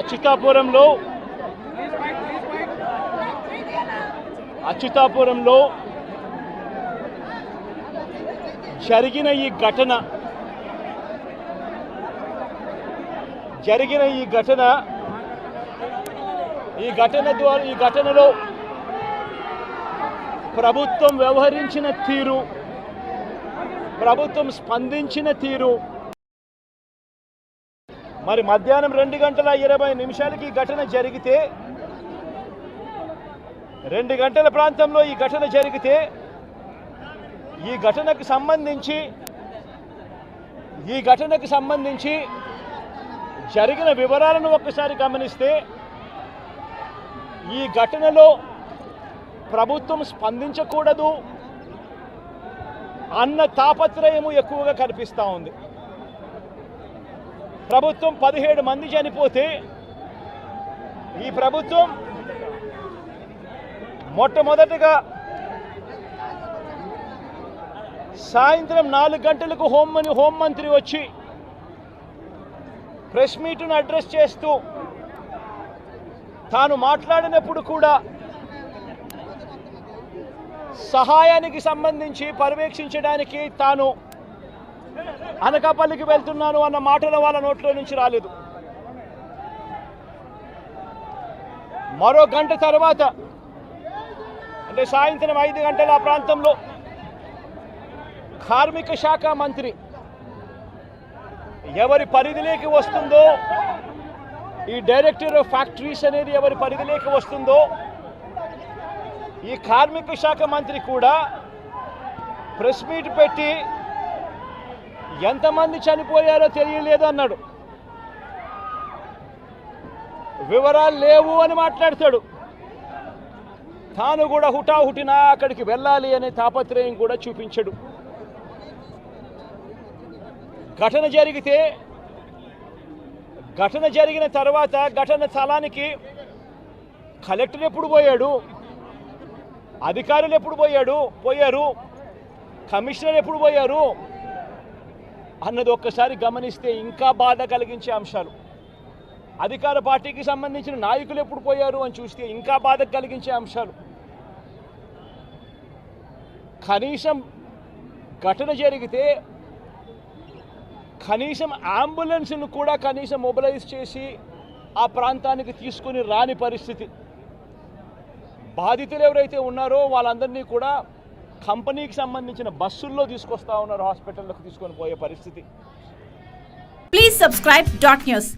అచ్యుతాపురంలో అచ్యుతాపురంలో జరిగిన ఈ ఘటన జరిగిన ఈ ఘటన ఈ ఘటన ద్వారా ఈ ఘటనలో ప్రభుత్వం వ్యవహరించిన తీరు ప్రభుత్వం స్పందించిన తీరు మరి మధ్యాహ్నం రెండు గంటల ఇరవై నిమిషాలకి ఈ ఘటన జరిగితే రెండు గంటల ప్రాంతంలో ఈ ఘటన జరిగితే ఈ ఘటనకు సంబంధించి ఈ ఘటనకు సంబంధించి జరిగిన వివరాలను ఒక్కసారి గమనిస్తే ఈ ఘటనలో ప్రభుత్వం స్పందించకూడదు అన్న తాపత్రయము ఎక్కువగా కనిపిస్తూ ఉంది. ప్రభుత్వం పదిహేడు మంది చనిపోతే ఈ ప్రభుత్వం మొట్టమొదటిగా సాయంత్రం నాలుగు గంటలకు హోంమని హోంమంత్రి వచ్చి ప్రెస్ మీట్ను అడ్రస్ చేస్తూ తాను మాట్లాడినప్పుడు కూడా సహాయానికి సంబంధించి పర్యవేక్షించడానికి తాను అనకాపల్లికి వెళ్తున్నాను అన్న మాటలు వాళ్ళ నోట్లో నుంచి రాలేదు. మరో గంట తర్వాత అంటే సాయంత్రం ఐదు గంటల ఆ ప్రాంతంలో కార్మిక శాఖ మంత్రి ఎవరి పరిధిలోకి వస్తుందో ఈ డైరెక్టర్ ఆఫ్ ఫ్యాక్టరీస్ అనేది ఎవరి పరిధిలోకి వస్తుందో ఈ కార్మిక శాఖ మంత్రి కూడా ప్రెస్ మీట్ పెట్టి ఎంతమంది చనిపోయారో తెలియలేదు అన్నాడు. వివరాలు లేవు అని మాట్లాడతాడు. తాను కూడా హుటాహుటిన అక్కడికి వెళ్ళాలి అనే తాపత్రయం కూడా చూపించడు. ఘటన జరిగితే ఘటన జరిగిన తర్వాత ఘటన స్థలానికి కలెక్టర్ ఎప్పుడు పోయాడు? అధికారులు ఎప్పుడు పోయాడు? పోయారు. కమిషనర్ ఎప్పుడు పోయారు? అన్నది ఒక్కసారి గమనిస్తే ఇంకా బాధ కలిగించే అంశాలు. అధికార పార్టీకి సంబంధించిన నాయకులు ఎప్పుడు పోయారు అని చూస్తే ఇంకా బాధ కలిగించే అంశాలు. కనీసం ఘటన జరిగితే కనీసం అంబులెన్స్ను కూడా కనీసం మొబిలైజ్ చేసి ఆ ప్రాంతానికి తీసుకుని రాని పరిస్థితి. బాధితులు ఎవరైతే ఉన్నారో వాళ్ళందరినీ కూడా కంపెనీకి సంబంధించిన బస్సుల్లో తీసుకొస్తా ఉన్నారు హాస్పిటల్లోకి తీసుకొని పోయే పరిస్థితి. Please subscribe dot news